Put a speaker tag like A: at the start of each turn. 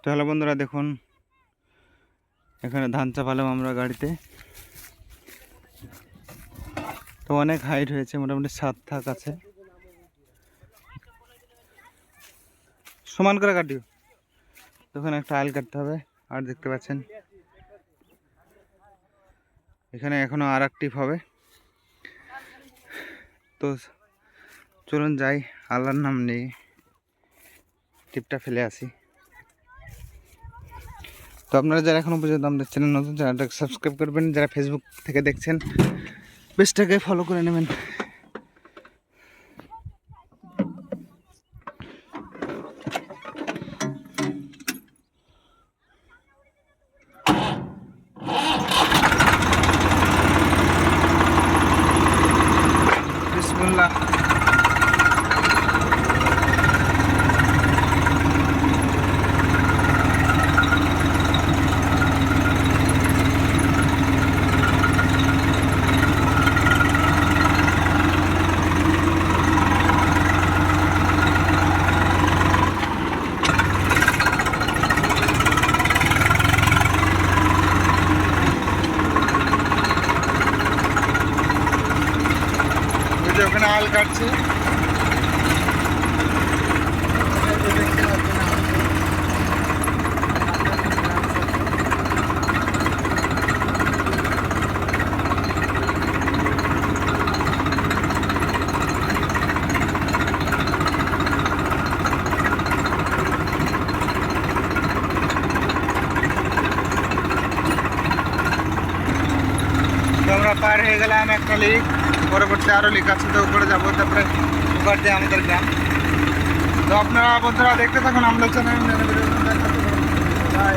A: তো হ্যালো বন্ধুরা দেখুন, এখানে ধান চাপালাম আমরা গাড়িতে। তো অনেক হাইট হয়েছে, মোটামুটি সাত থাক আছে। সমান করে কাটিও। তখন একটা আইল কাটতে হবে, আর দেখতে পাচ্ছেন। এখানে এখনও আর টিপ হবে। তো চলুন যাই, আল্লাহর নাম নিয়ে টিপটা ফেলে আসি। তো আপনারা যারা এখনও পর্যন্ত আমাদের চ্যানেল নতুন, চ্যানেলটাকে সাবস্ক্রাইব করবেন। যারা ফেসবুক থেকে দেখছেন, পেজটাকে ফলো করে নেবেন। বিসমুল্লাহ। যে ওখানে আল কাটছে। আমরা পার হয়ে গেলাম একটা লিক পরবর্তী আরও লেখাচ্ছতে উপরে যাব। তারপরে উপর দিয়ে আমাদের গ্রাম। তো আপনারা বন্ধুরা দেখতে থাকুন আমাদের চ্যানেল বাই